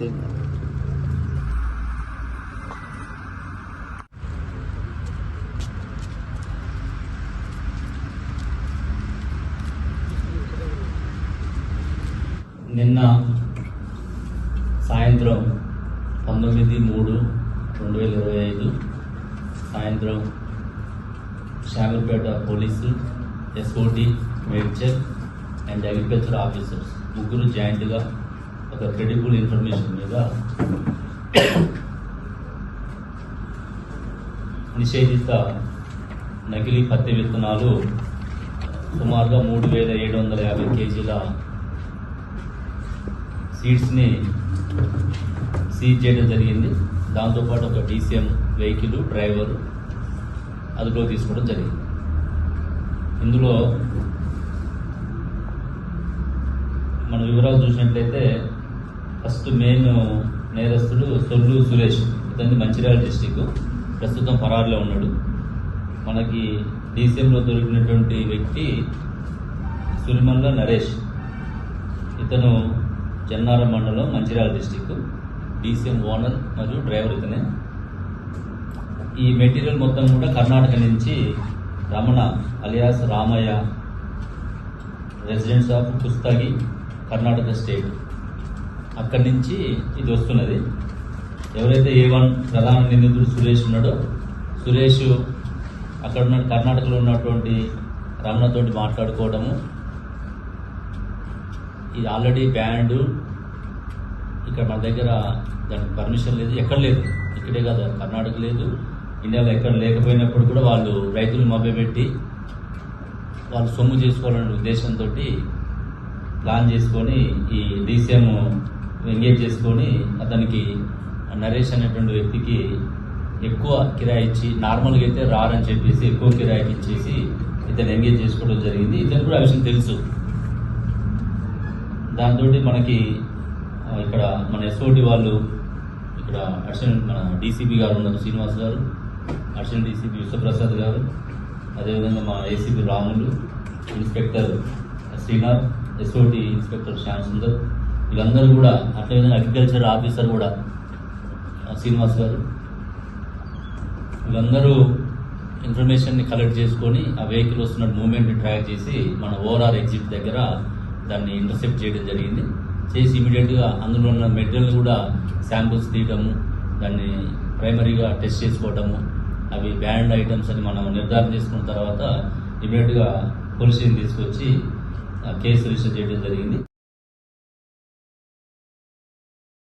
ఏం నిన్న సాయంత్రం పంతొమ్మిది మూడు రెండు వేల ఇరవై ఐదు సాయంత్రం Shamirpet police SOT Medchal and agriculture officers ముగ్గురు జాయింట్గా ఒక క్రెడిబుల్ ఇన్ఫర్మేషన్ మీద నిషేధిత నకిలీ పత్తి విత్తనాలు సుమారుగా మూడు వేల ఏడు వందల యాభై కేజీల సీడ్స్ని సీజ్ చేయడం జరిగింది. దాంతోపాటు ఒక డీసీఎం వెహికల్ డ్రైవర్ అదుపులో తీసుకోవడం జరిగింది. ఇందులో మన వివరాలు చూసినట్లయితే ఫస్ట్ మెయిన్ నేరస్తుడు సొల్లు సురేష్. ఇతని మంచిర్యాల డిస్టిక్ ప్రస్తుతం పరారులో ఉన్నాడు. మనకి డీసీఎంలో దొరికినటువంటి వ్యక్తి సురిమల్ల నరేష్. ఇతను జన్నారం మండలం మంచిర్యాల డిస్టిక్ డీసీఎం ఓనర్ మరియు డ్రైవర్ ఇతనే. ఈ మెటీరియల్ మొత్తం కూడా కర్ణాటక నుంచి Ramana alias Ramaiah residents of Pustagi Karnataka state అక్కడి నుంచి ఇది వస్తున్నది. ఎవరైతే ఏ వన్ ప్రధాన నిందితుడు సురేష్ ఉన్నాడో సురేష్ అక్కడ ఉన్న కర్ణాటకలో ఉన్నటువంటి రమణతో మాట్లాడుకోవడము. ఇది ఆల్రెడీ బ్యాండ్ ఇక్కడ మన దగ్గర దానికి పర్మిషన్ లేదు. ఎక్కడ లేదు? ఇక్కడే కాదు. కర్ణాటక లేదు. ఇండియాలో ఎక్కడ లేకపోయినప్పుడు కూడా వాళ్ళు రైతులు మభ్యపెట్టి వాళ్ళు సొమ్ము చేసుకోవాలనే ఉద్దేశంతో ప్లాన్ చేసుకొని ఈ డీసీఎం ఎంగేజ్ చేసుకొని అతనికి నరేష్ అనేటువంటి వ్యక్తికి ఎక్కువ కిరాయి ఇచ్చి నార్మల్గా అయితే రారని చెప్పేసి ఎక్కువ కిరాయికి ఇచ్చేసి ఇతను ఎంగేజ్ చేసుకోవడం జరిగింది. ఇతను కూడా ఆ విషయం తెలుసు. దాంతో మనకి ఇక్కడ మన ఎస్ఓటి వాళ్ళు ఇక్కడ అడిషనల్ మన డీసీపీ గారు ఉన్నారు శ్రీనివాస్ గారు అడిషనల్ డీసీపీ విశ్వప్రసాద్ గారు అదేవిధంగా మా ACP Ramulu inspector Srinath SOT inspector Shyam Sundar వీళ్ళందరూ కూడా అట్లే అగ్రికల్చర్ ఆఫీసర్ కూడా శ్రీనివాస్ గారు. వీళ్ళందరూ ఇన్ఫర్మేషన్ని కలెక్ట్ చేసుకొని ఆ వెహికల్ వస్తున్న మూమెంట్ని ట్రాక్ చేసి మన ఓఆర్ఆర్ ఎగ్జిట్ దగ్గర దాన్ని ఇంటర్సెప్ట్ చేయడం జరిగింది. చేసి ఇమీడియట్గా అందులో ఉన్న మెటీరియల్ కూడా శాంపుల్స్ తీయడము దాన్ని ప్రైమరీగా టెస్ట్ చేసుకోవడము అవి బ్యాండ్ ఐటమ్స్ అని మనం నిర్ధారణ చేసుకున్న తర్వాత ఇమీడియట్గా పోలీస్ తీసుకొచ్చి కేసు రిజిస్టర్ చేయడం జరిగింది.